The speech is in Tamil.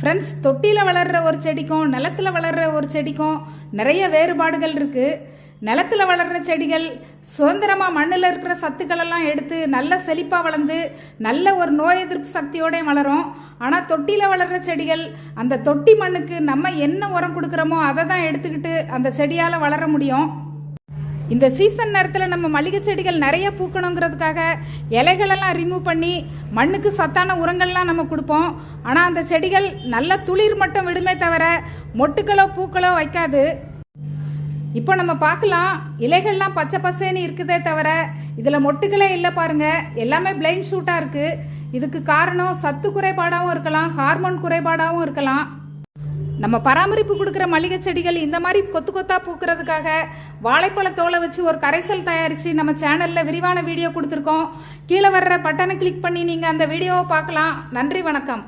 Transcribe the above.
ஃப்ரெண்ட்ஸ் தொட்டியில் வளர்கிற ஒரு செடிக்கும் நிலத்தில் வளர்கிற ஒரு செடிக்கும் நிறைய வேறுபாடுகள் இருக்குது நிலத்தில் வளர்கிற செடிகள் சுதந்திரமாக மண்ணில் இருக்கிற சத்துக்களெல்லாம் எடுத்து நல்ல செழிப்பாக வளர்ந்து நல்ல ஒரு நோய் எதிர்ப்பு சக்தியோடய வளரும். ஆனால் தொட்டியில் வளர்கிற செடிகள் அந்த தொட்டி மண்ணுக்கு நம்ம என்ன உரம் கொடுக்குறோமோ அதை தான் எடுத்துக்கிட்டு அந்த செடியால் வளர முடியும். இந்த சீசன் நேரத்தில் நம்ம மளிகை செடிகள் நிறைய பூக்கணுங்கிறதுக்காக இலைகளெல்லாம் ரிமூவ் பண்ணி மண்ணுக்கு சத்தான உரங்கள்லாம் நம்ம கொடுப்போம். ஆனால் அந்த செடிகள் நல்ல துளிர் மட்டும் விடுமே தவிர மொட்டுக்களோ பூக்களோ வைக்காது. இப்போ நம்ம பார்க்கலாம். இலைகள்லாம் பச்சை பசேன்னு இருக்குதே தவிர இதில் மொட்டுக்களே இல்லை பாருங்கள் எல்லாமே பிளைண்ட் ஷூட்டாக இருக்குது இதுக்கு காரணம் சத்து குறைபாடாகவும் இருக்கலாம் ஹார்மோன் குறைபாடாகவும் இருக்கலாம். நம்ம பராமரிப்பு கொடுக்குற மளிகை செடிகள் இந்த மாதிரி கொத்து கொத்தா பூக்கிறதுக்காக வாழைப்பழ தோலை வச்சு ஒரு கரைசல் தயாரித்து நம்ம சேனலில் விரிவான வீடியோ கொடுத்துருக்கோம். கீழே வர்ற பட்டனை கிளிக் பண்ணி நீங்கள் அந்த வீடியோவை பார்க்கலாம். நன்றி வணக்கம்.